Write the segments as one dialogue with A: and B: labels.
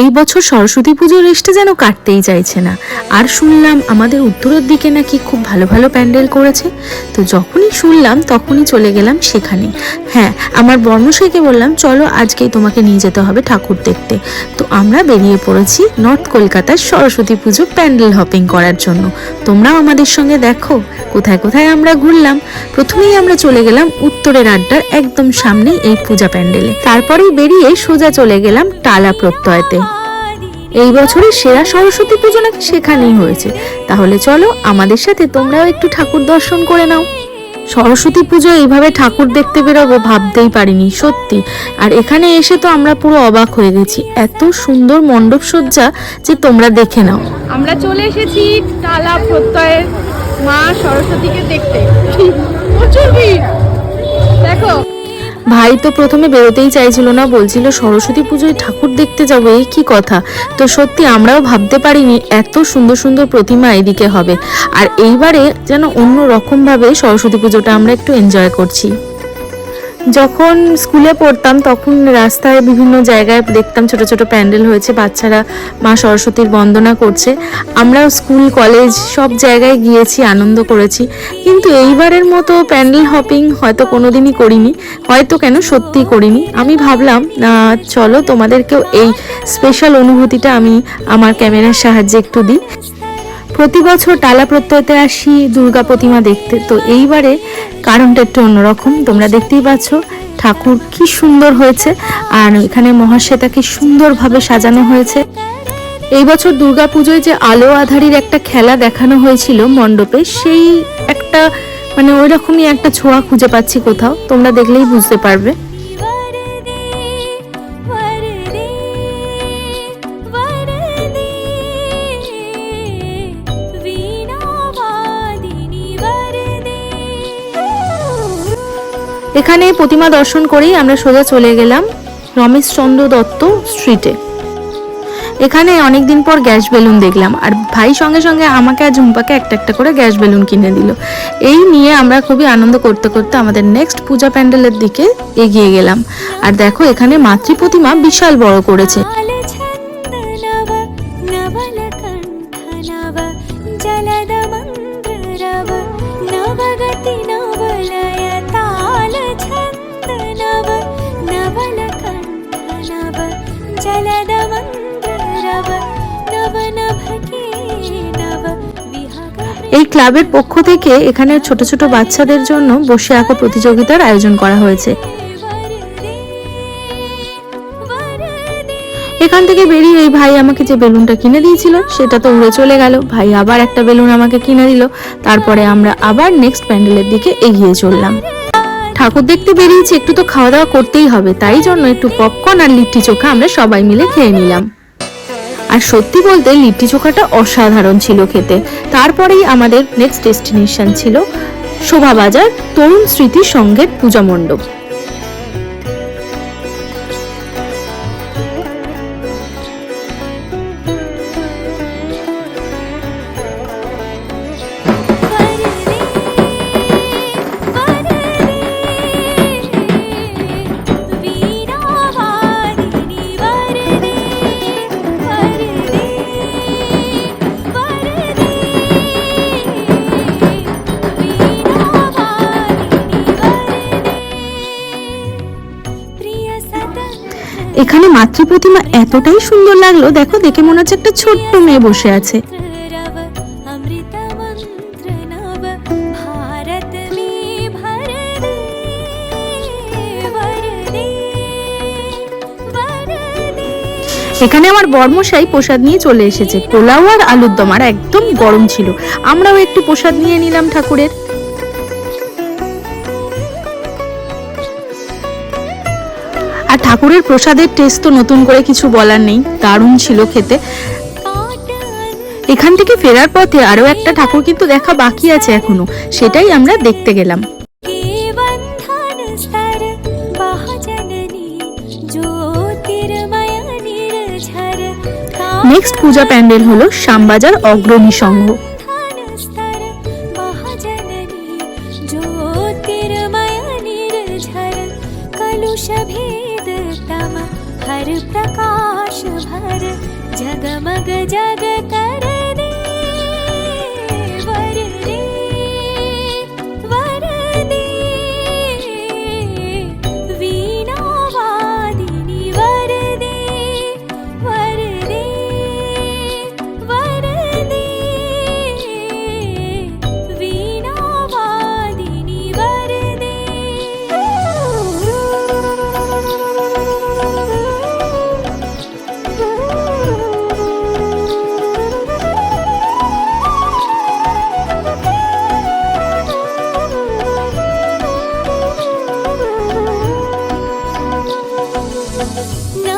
A: এই বছর সরস্বতী পুজোর রেস্টে যেন কাটতেই চাইছে না। আর শুনলাম আমাদের উত্তরের দিকে নাকি খুব ভালো ভালো প্যান্ডেল করেছে। তো যখনই শুনলাম তখনই চলে গেলাম সেখানে। হ্যাঁ আমার বর্মশাইকে বললাম, চলো আজকেই তোমাকে নিয়ে যেতে হবে ঠাকুর দেখতে। তো আমরা বেরিয়ে পড়েছি নর্থ কলকাতার সরস্বতী পুজো প্যান্ডেল হপিং করার জন্য। তোমরাও আমাদের সঙ্গে দেখো, কোথায় কোথায় আমরা ঘুরলাম। প্রথমেই আমরা চলে গেলাম উত্তরের আড্ডার একদম সামনে এই পূজা প্যান্ডেলে। তারপরেই বেরিয়ে সোজা চলে গেলাম টালা প্রত্যয়তে। এই বছরের সেরা সরস্বতী পুজো নাকি সেখানেই হয়েছে। তাহলে চলো আমাদের সাথে তোমরাও একটু ঠাকুর দর্শন করে নাও। সরস্বতী পুজো এইভাবে ঠাকুর দেখতে বেরোবো ভাবতেই পারিনি, সত্যি। আর এখানে এসে তো আমরা পুরো অবাক হয়ে গেছি। এত সুন্দর মণ্ডপ সজ্জা যে তোমরা দেখে নাও।
B: আমরা চলে এসেছি তালা প্রত্যয়ের মা সরস্বতীকে দেখতে। দেখো।
A: ভাই তো প্রথমে বেরোতেই চাইছিল না, বলছিল সরস্বতী পুজোয় ঠাকুর দেখতে যাব, এই কি কথা? তো সত্যি আমরাও ভাবতে পারিনি এত সুন্দর সুন্দর প্রতিমা এদিকে হবে। আর এইবারে যেন অন্য রকমভাবে সরস্বতী পুজোটা আমরা একটু এনজয় করছি। যখন স্কুলে পড়তাম, তখন রাস্তায় বিভিন্ন জায়গায় দেখতাম ছোট ছোট প্যান্ডেল হয়েছে, বাচ্চারা মা সরস্বতীর বন্দনা করছে। আমরাও স্কুল, কলেজ সব জায়গায় গিয়েছি, আনন্দ করেছি। কিন্তু এইবারের মতো প্যান্ডেল হপিং হয়তো কোনোদিনই করিনি, হয়তো কেন সত্যি করিনি। আমি ভাবলাম চলো তোমাদেরকেও এই স্পেশাল অনুভূতিটা আমি আমার ক্যামেরার সাহায্যে একটু দিই। প্রতি বছর টালা প্রত্যয়তে আসি, দুর্গা প্রতিমা দেখতে। তো এইবারে কারণটা একটু অন্যরকম। তোমরা দেখতেই পাচ্ছ, ঠাকুর কি সুন্দর হয়েছে, আর এখানে মহাশ্বেতাকে সুন্দরভাবে সাজানো হয়েছে। এই বছর দুর্গা পুজোয় যে আলো আধারির একটা খেলা দেখানো হয়েছিল মণ্ডপে, সেই একটা মানে ওই রকমই একটা ছোঁয়া খুঁজে পাচ্ছি কোথাও। তোমরা দেখলেই বুঝতে পারবে। এখানে প্রতিমা দর্শন করেই আমরা সোজা চলে গেলাম রমেশচন্দ্র দত্ত স্ট্রিটে এখানে অনেক দিন পর গ্যাস বেলুন দেখলাম আর ভাই সঙ্গে সঙ্গে আমাকে আর ঝুম্পাকে একটা একটা করে গ্যাস বেলুন কিনে দিল এই নিয়ে আমরা খুবই আনন্দ করতে করতে আমাদের নেক্সট পূজা প্যান্ডেলের দিকে এগিয়ে গেলাম আর দেখো এখানে মাতৃ প্রতিমা বিশাল বড় করেছে
C: জলদ
A: এই ক্লাবের পক্ষ থেকে এখানে ছোট ছোট বাচ্চাদের জন্য বসে আঁকা প্রতিযোগিতার আয়োজন করা হয়েছে। এখান থেকে বেরিয়ে এই ভাই আমাকে যে বেলুনটা কিনে দিয়েছিল, সেটা তো উড়ে চলে গেল। ভাই আবার একটা বেলুন আমাকে কিনে দিল। তারপরে আমরা আবার নেক্সট প্যান্ডেলের দিকে এগিয়ে চললাম। ঠাকুর দেখতে বেরিয়েছি, একটু তো খাওয়া দাওয়া করতেই হবে। তাই জন্য একটু পপকর্ন আর লিট্টি চোখা আমরা সবাই মিলে খেয়ে নিলাম। আর সত্যি বলতে লিট্টি চোখাটা অসাধারণ ছিল খেতে। তারপরেই আমাদের নেক্সট ডেস্টিনেশন ছিল শোভাবাজার তরুণ স্মৃতি সংঘের পূজা মণ্ডপ। এখানে মাতৃ প্রতিমা এতটাই সুন্দর লাগল, দেখো, দেখে মনে হচ্ছে একটা ছোট্ট মেয়ে বসে আছে। এখানে আমার বর্মশাই প্রসাদ নিয়ে চলে এসেছে। পোলাও আর আলুর দম আর একদম গরম ছিল। আমরাও একটু প্রসাদ নিয়ে নিলাম ঠাকুরের। ঠাকুরের প্রসাদের টেস্ট তো নতুন করে কিছু বলার নেই দারুণ ছিল খেতে। এখান থেকে ফেরার পথে আরও একটা ঠাকুর কিন্তু দেখা বাকি আছে এখনও সেটাই আমরা দেখতে গেলাম। নেক্সট পূজা প্যান্ডেল হলো শ্যামবাজার অগ্রণী সংঘ।
C: जगमग जग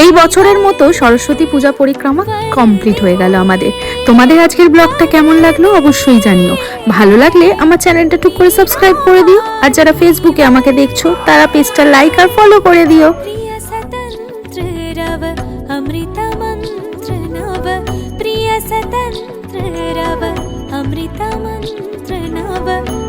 A: এই বছরের মতো সরস্বতী পূজা পরিক্রমা কমপ্লিট হয়ে গেল আমাদের তোমাদের আজকের ব্লগটা কেমন লাগলো অবশ্যই জানিও ভালো লাগলে আমার চ্যানেলটা টুক করে সাবস্ক্রাইব করে দিও আর যারা ফেসবুকে আমাকে দেখছো তারা পেজটা লাইক আর ফলো করে দিও
C: प्रिय स्वतन्त्र रव अमृत मन्त्र नव प्रिय स्वतन्त्र रव अमृत मन्त्र नव